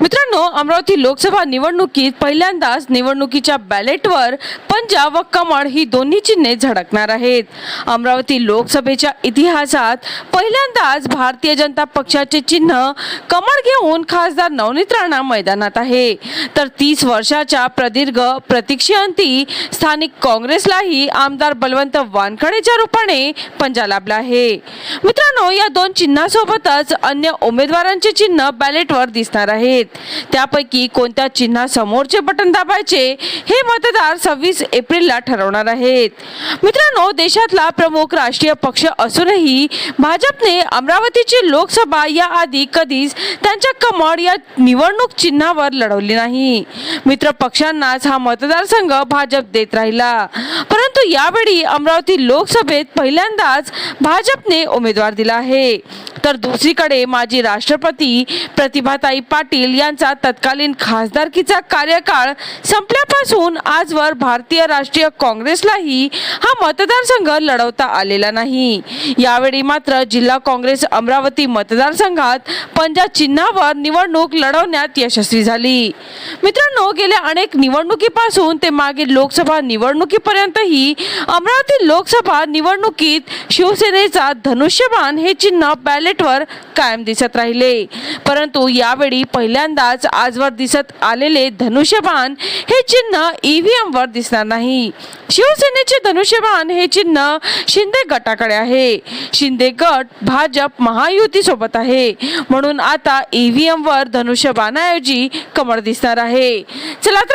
मित्रांनो अमरावती लोकसभा निवडणुकीत पहिल्यांदाच निवडणुकीच्या बॅलेटवर पंजा व कमळ ही दोन्ही चिन्हे झळकणार आहेत. अमरावती लोकसभेच्या इतिहासात पहिल्यांदाच भारतीय जनता पक्षाचे चिन्ह कमळ घेऊन खासदार नवनीत राणा मैदानात आहे. तर तीस वर्षाच्या प्रदीर्घ प्रतीक्षेअंती स्थानिक काँग्रेसलाही आमदार बलवंत वानखडेच्या रूपाने पंजा लाभला आहे. मित्रांनो या दोन चिन्हासोबतच अन्य उमेदवारांचे चिन्ह बॅलेटवर दिसणार आहेत. त्यापैकी कोणत्या चिन्हासमोरचे बटन दाबायचे हे मतदार सव्वीस एप्रिलला ठरवणार आहेत. मित्रांनो देशातला प्रमुख राष्ट्रीय पक्ष असूनही भाजपने अमरावतीची लोकसभा याआधी कधीच त्यांच्या कमळ या निवडणूक चिन्हावर लढवली नाही. मित्र पक्षांनाच हा मतदारसंघ भाजप देत राहिला. परंतु यावेळी अमरावती लोकसभेत पहिल्यांदाच भाजपने उमेदवार दिला आहे. तर दुसरीकडे माजी राष्ट्रपती प्रतिभाताई पाटील यांचा तत्कालीन खासदारकीचा कार्यकाळ संपल्यापासून आजवर भारतीय राष्ट्रीय काँग्रेसलाही हा मतदारसंघ लढवता आलेला नाही. यावेळी मात्र जिल्हा काँग्रेस अमरावती मतदारसंघात पंजा चिन्हावर निवडणूक लढवण्यात यशस्वी झाली. मित्रांनो गेल्या अनेक निवडणुकीपासून ते मागील लोकसभा निवडणुकीपर्यंतही की अमरावती लोकसभा निवडणुकीत शिवसेनेचा धनुष्यबाण हे चिन्ह बॅलेटवर कायम दिसत राहिले. परंतु यावेळी पहिल्यांदाच आजवर दिसत आलेले धनुष्यबाण हे चिन्ह ईव्हीएम वर दिसणार नाही. शिवसेनेचे धनुष्यबाण हे चिन्ह शिंदे गटाकडे आहे. शिंदे गट भाजप महायुती सोबत आहे. म्हणून आता ईव्हीएम वर धनुष्यबाणाऐवजी कमळ दिसणार आहे. चला तर